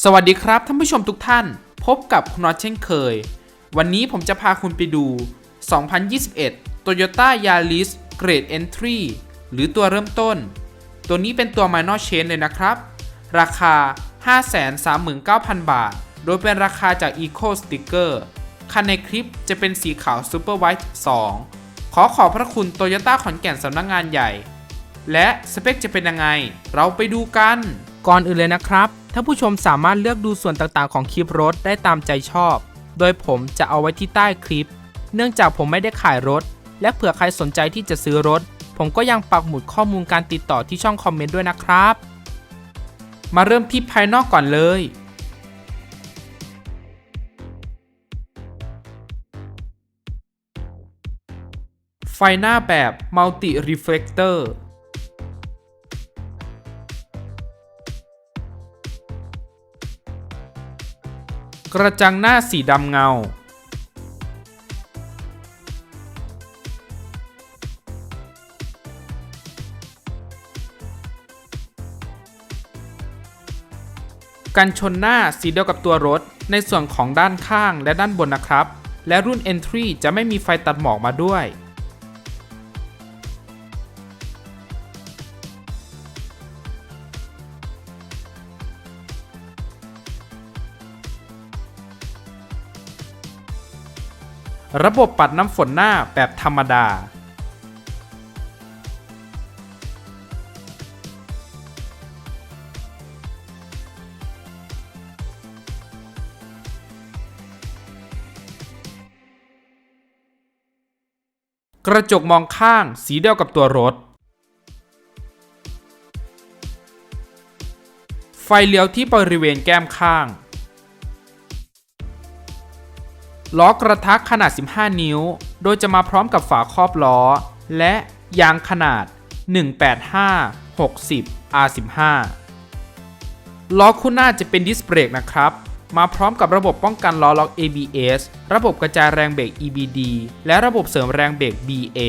สวัสดีครับท่านผู้ชมทุกท่าน พบกับคุณน็อตเช่นเคย วันนี้ผมจะพาคุณไปดู 2021 Toyota Yaris Grade Entry หรือตัวเริ่มต้น ตัวนี้เป็นตัว Minor Change เลยนะครับ ราคา 539,000 บาท โดยเป็นราคาจาก Eco Sticker คันในคลิปจะเป็นสีขาว Super White 2 ขอขอบพระคุณ Toyota ขอนแก่นสำนักงงานใหญ่ และสเปคจะเป็นยังไง เราไปดูกัน ก่อนอื่นเลยนะครับ ท่านผู้ชมสามารถเลือกดูส่วนต่างๆ ของคลิปรถได้ตามใจชอบ โดยผมจะเอาไว้ที่ใต้คลิป เนื่องจากผมไม่ได้ขายรถ และเผื่อใครสนใจที่จะซื้อรถ ผมก็ยังปักหมุดข้อมูลการติดต่อที่ช่องคอมเมนต์ด้วยนะครับ มาเริ่มที่ภายนอกก่อนเลย ไฟหน้าแบบ Multi Reflector กระจังหน้าสีดำเงา กันชนหน้าสีเดียวกับตัวรถ ในส่วนของด้านข้างและด้านบนนะครับ และรุ่น Entry จะไม่มีไฟตัดหมอกมาด้วย ระบบปัดน้ำฝนหน้าแบบธรรมดา กระจกมองข้างสีเดียวกับตัวรถ ไฟเลี้ยวที่บริเวณแก้มข้าง ล้อกระทะขนาด 15 นิ้ว โดยจะมาพร้อมกับฝาครอบล้อ และยางขนาด 185 60 R15 ล้อคู่หน้าจะเป็นดิสเบรกนะครับ มาพร้อมกับระบบป้องกันล้อล็อก ABS ระบบกระจายแรงเบรก EBD และระบบเสริมแรงเบรก BA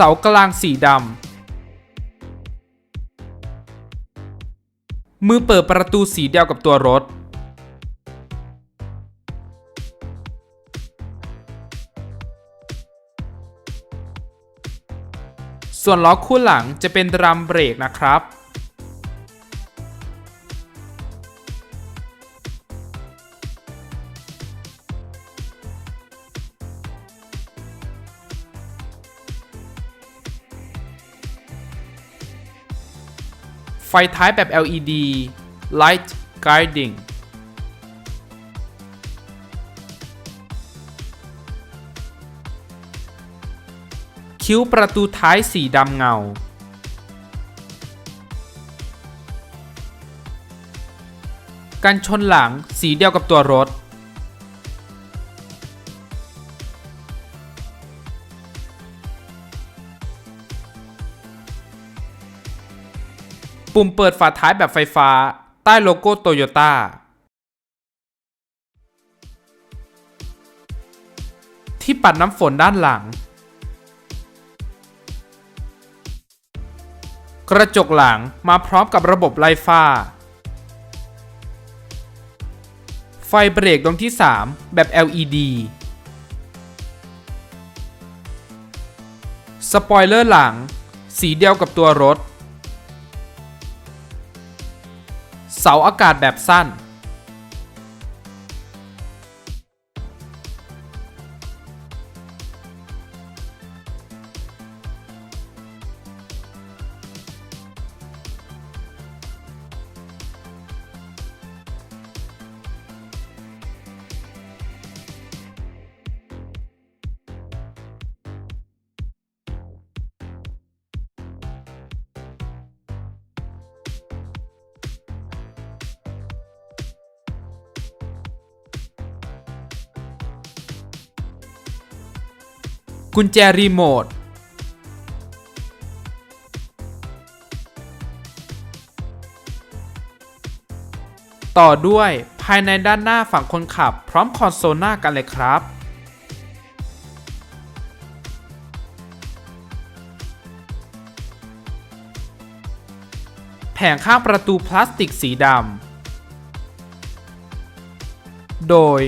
เสากลางสีดำ มือเปิดประตูสีเดียวกับตัวรถ ส่วนล้อคู่หลังจะเป็นดรัมเบรกนะครับ ไฟท้ายแบบ LED Light Guiding คิ้วประตูท้ายสีดำเงา กันชนหลังสีเดียวกับตัวรถ ปุ่มเปิดฝาท้ายแบบไฟฟ้า ใต้โลโก้โตโยต้าที่ปัดน้ำฝนด้านหลัง กระจกหลังมาพร้อมกับระบบไล่ฟ้า ไฟเบรกดวงที่ 3 แบบ LED สปอยเลอร์หลัง สีเดียวกับตัวรถ เสาอากาศแบบสั้น กุญแจรีโมท ต่อด้วยภายในด้านหน้าฝั่งคนขับพร้อมคอนโซลหน้ากันเลยครับ แผงข้างประตูพลาสติกสีดำ โดย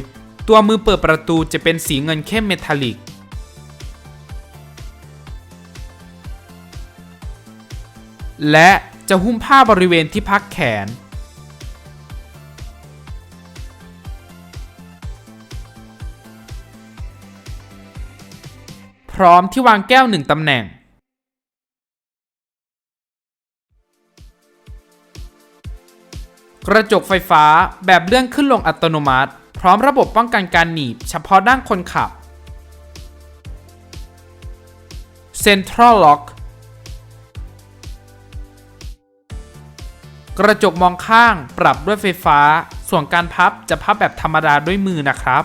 ตัวมือเปิดประตูจะเป็นสีเงินเข้มเมทัลลิก และจะหุ้มผ้าบริเวณที่พักแขน พร้อมที่วางแก้วหนึ่งตำแหน่ง กระจกไฟฟ้าแบบเลื่อนขึ้นลงอัตโนมัติ พร้อมระบบป้องกันการหนีบเฉพาะด้านคนขับ Central Lock กระจกมองข้างปรับด้วยไฟฟ้า ส่วนการพับจะพับแบบธรรมดาด้วยมือนะครับ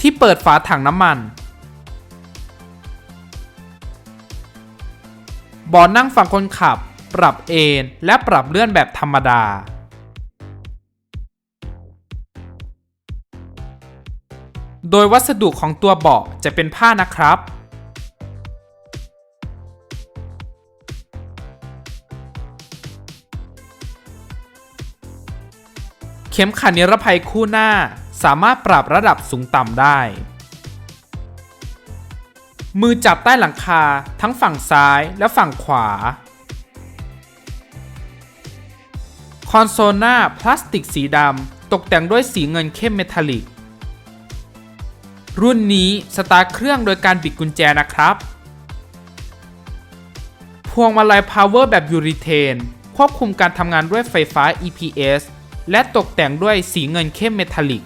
ที่เปิดฝาถังน้ำมันบาะนั่งฝั่งคนขับ ปรับเอนและปรับเลื่อนแบบธรรมดา โดยวัสดุของตัวเบาะจะเป็นผ้านะครับ เข็มขัดนิรภัยคู่หน้าสามารถปรับระดับสูงต่ำได้ มือจับใต้หลังคาทั้งฝั่งซ้ายและฝั่งขวา คอนโซลหน้าพลาสติกสีดำ ตกแต่งด้วยสีเงินเข้มเมทัลลิก รุ่นนี้สตาร์ทเครื่องโดยการบิดกุญแจนะครับ พวงมาลัยพาวเวอร์แบบยูริเทน ควบคุมการทำงานด้วยไฟฟ้า EPS และตกแต่งด้วยสีเงินเข้มเมทัลลิก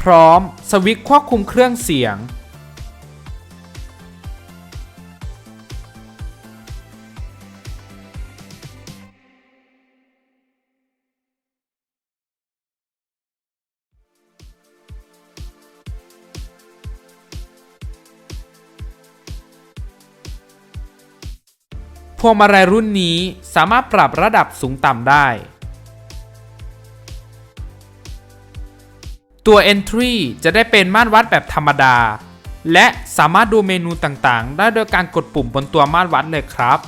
พร้อมสวิตช์ควบคุมเครื่องเสียง วงมาลัยรุ่นนี้สามารถปรับระดับสูงต่ำได้ ตัว Entry จะได้เป็นม่านวัดแบบธรรมดา และสามารถดูเมนูต่างๆ ได้โดยการกดปุ่มบนตัวม่านวัดเลยครับ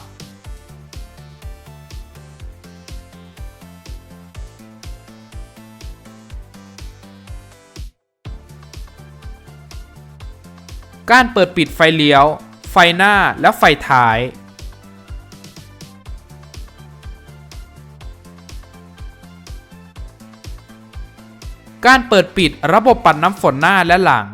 การเปิดปิดไฟเลี้ยว ไฟหน้าและไฟท้าย การเปิดปิดระบบปัดน้ำฝนหน้าและหลัง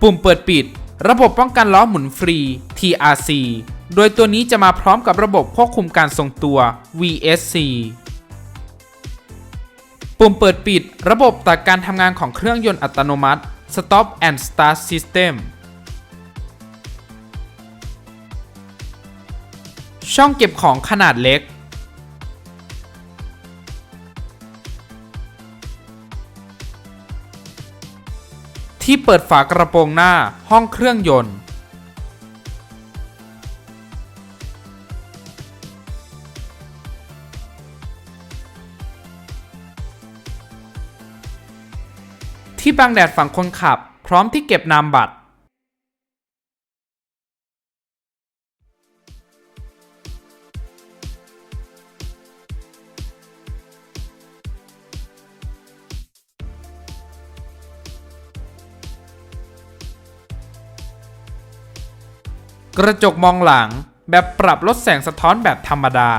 ปุ่มเปิดปิด ระบบป้องกันล้อหมุนฟรี TRC โดยตัวนี้จะมาพร้อมกับระบบควบคุมการทรงตัว VSC ปุ่มเปิดปิด ระบบตัดการทำงานของเครื่องยนต์อัตโนมัติ Stop and Start System ช่องเก็บของขนาดเล็ก ที่เปิดฝากระโปรงหน้าห้องเครื่องยนต์ ที่บังแดดฝั่งคนขับ พร้อมที่เก็บนามบัตร กระจกมองหลังแบบปรับลดแสงสะท้อนแบบธรรมดา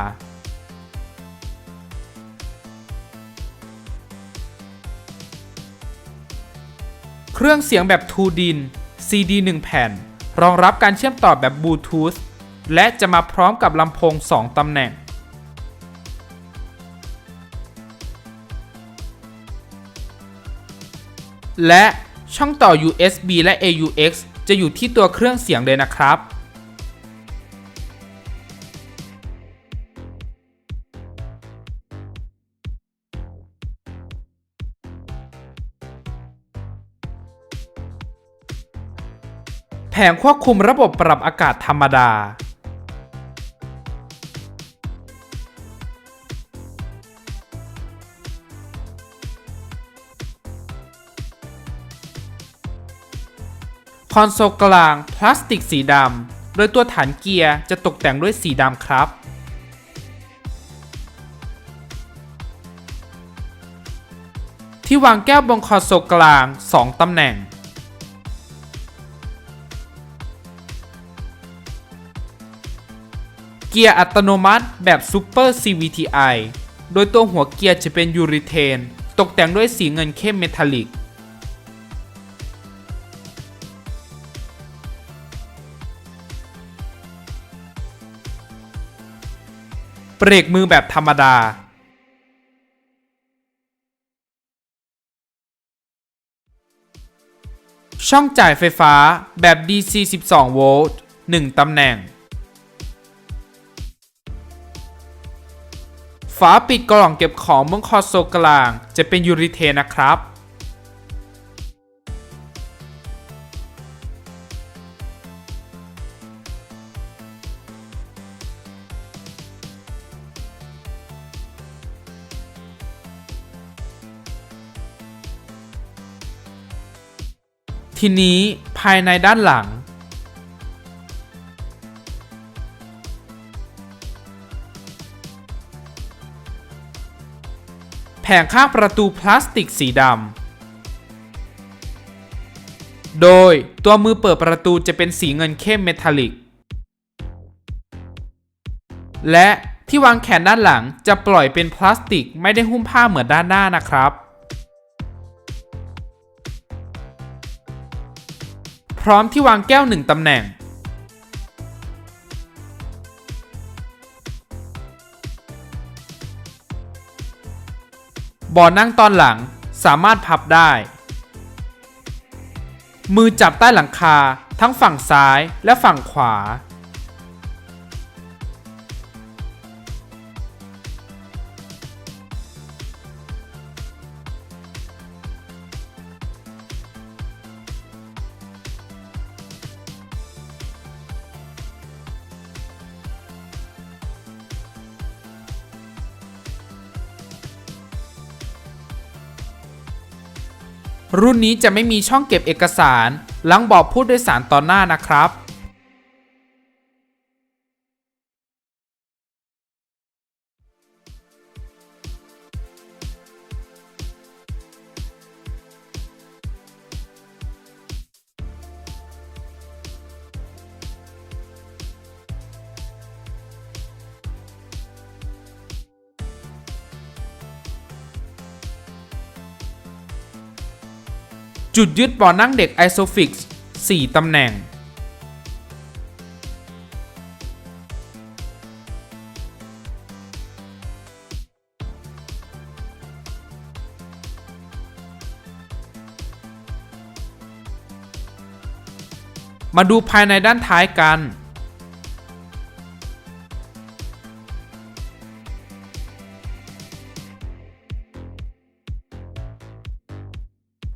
เครื่องเสียงแบบทูดิน CD 1 แผ่น รองรับการเชื่อมต่อแบบบลูทูธและจะมาพร้อมกับลำโพง 2 ตำแหน่ง และช่องต่อ USB และ AUX จะอยู่ที่ตัวเครื่องเสียงเลยนะครับ ผงควบคุมระบบปรับอากาศธรรมดา คอนโซลกลาง พลาสติกสีดำ โดยตัวฐานเกียร์จะตกแต่งด้วยสีดำครับที่วางแก้วบนคอนโซลกลาง 2 ตำแหน่ง เกียร์อัตโนมัติแบบ Super CVTi โดยตัวหัวเกียร์จะเป็นยูริเทน ตกแต่งด้วยสีเงินเข้มเมทัลลิก เบรกมือแบบธรรมดา ช่องจ่ายไฟฟ้าแบบ DC 12 โวลต์ 1 ตำแหน่ง ฝาปิดกล่องเก็บของบนคอนโซลกลาง จะเป็นยูริเทนนะครับ ทีนี้ภายในด้านหลัง ผงข้างประตูพลาสติกสีดำ โดยตัวมือเปิดประตูจะเป็นสีเงินเข้มเมทัลลิก และที่วางแขนด้านหลังจะปล่อยเป็นพลาสติกไม่ได้หุ้มผ้าเหมือนด้านหน้านะครับ พร้อมที่วางแก้วหนึ่งตำแหน่ง บาะนั่งตอนหลังสามารถพับได้ มือจับใต้หลังคาทั้งฝั่งซ้ายและฝั่งขวา รุ่นนี้จะไม่มีช่องเก็บเอกสารหลังบอกผู้โดยสารตอนหน้านะครับ จุดยึดเบาะนั่งเด็ก Isofix 4ตำแหน่ง มาดูภายในด้านท้ายกัน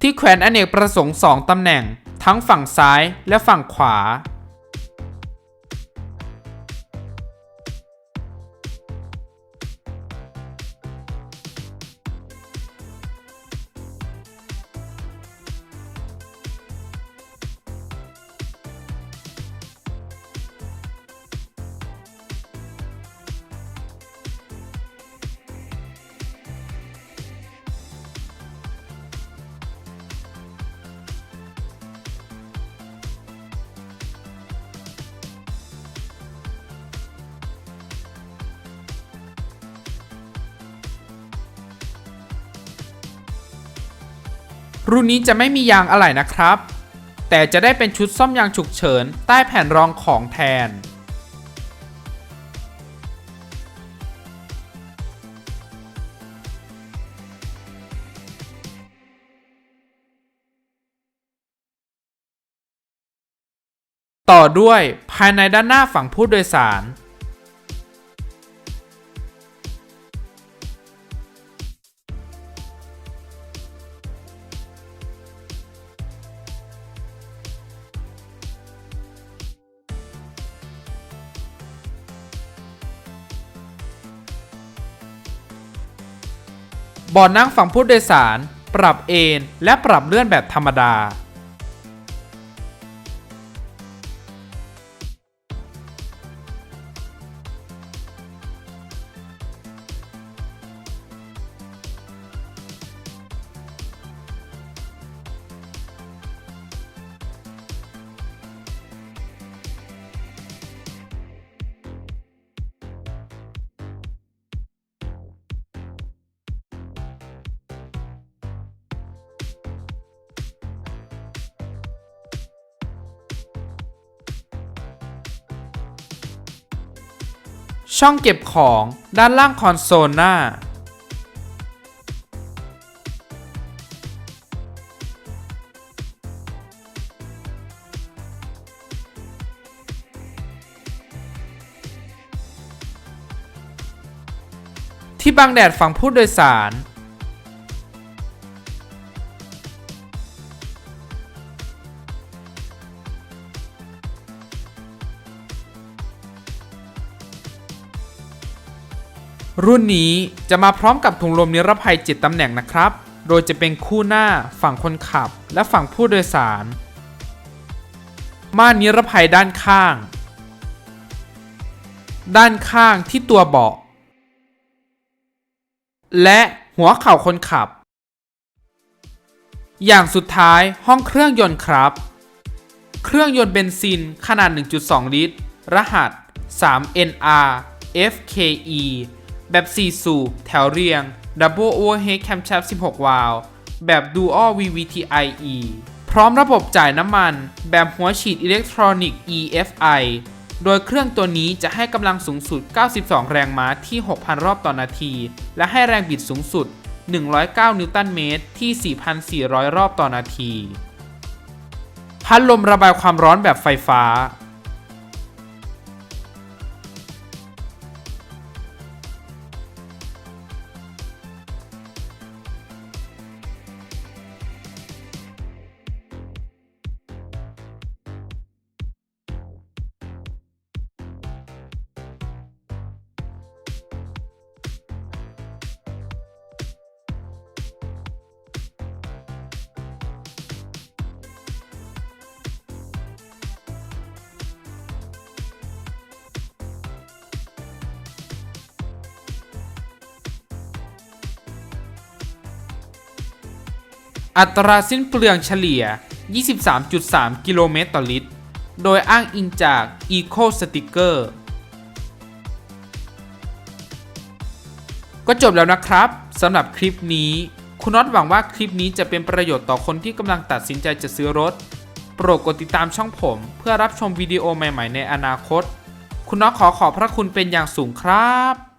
ที่แขวนอเนกประสงค์ 2 ตำแหน่ง ทั้งฝั่งซ้ายและฝั่งขวา รุ่นนี้จะไม่มียางอะไหล่นะครับ แต่จะได้เป็นชุดซ่อมยางฉุกเฉินใต้แผ่นรองของแทน ต่อด้วยภายในด้านหน้าฝั่งผู้โดยสาร บาะนั่งฝั่งผู้โดยสาร ปรับเอนและปรับเลื่อนแบบธรรมดา ช่องเก็บของด้านล่างคอนโซลหน้า ที่บังแดดฝั่งผู้โดยสาร รุ่นนี้จะมาพร้อมกับถุงลมนิรภัย7ตำแหน่งนะครับ โดยจะเป็นคู่หน้าฝั่งคนขับ และฝั่งผู้โดยสาร ม่านนิรภัยด้านข้าง ด้านข้างที่ตัวเบาะ และหัวเข่าคนขับ อย่างสุดท้ายห้องเครื่องยนต์ครับ เครื่องยนต์เบนซินขนาด 1.2 ลิตร รหัส 3NR FKE แบบ 4 สูบแถวเรียง Double Overhead Camshaft 16 วาล์วแบบ Dual VVTi-E พร้อมระบบจ่ายน้ำมัน แบบหัวฉีดอิเล็กทรอนิกส์ EFI โดยเครื่องตัวนี้จะให้กำลังสูงสุด 92 แรงม้าที่ 6,000 รอบต่อนาที และให้แรงบิดสูงสุด 109 นิวตันเมตรที่ 4,400 รอบต่อนาที พัดลมระบายความร้อนแบบไฟฟ้า อัตราสิ้นเปลืองเฉลี่ย 23.3 กิโลเมตรต่อลิตร โดยอ้างอิงจาก Eco Sticker ก็จบแล้วนะครับสำหรับคลิปนี้ คุณน็อตหวังว่าคลิปนี้จะเป็นประโยชน์ต่อคนที่กำลังตัดสินใจจะซื้อรถ โปรดกดติดตามช่องผม เพื่อรับชมวิดีโอใหม่ ๆ ในอนาคต คุณน็อตขอขอบพระคุณเป็นอย่างสูงครับ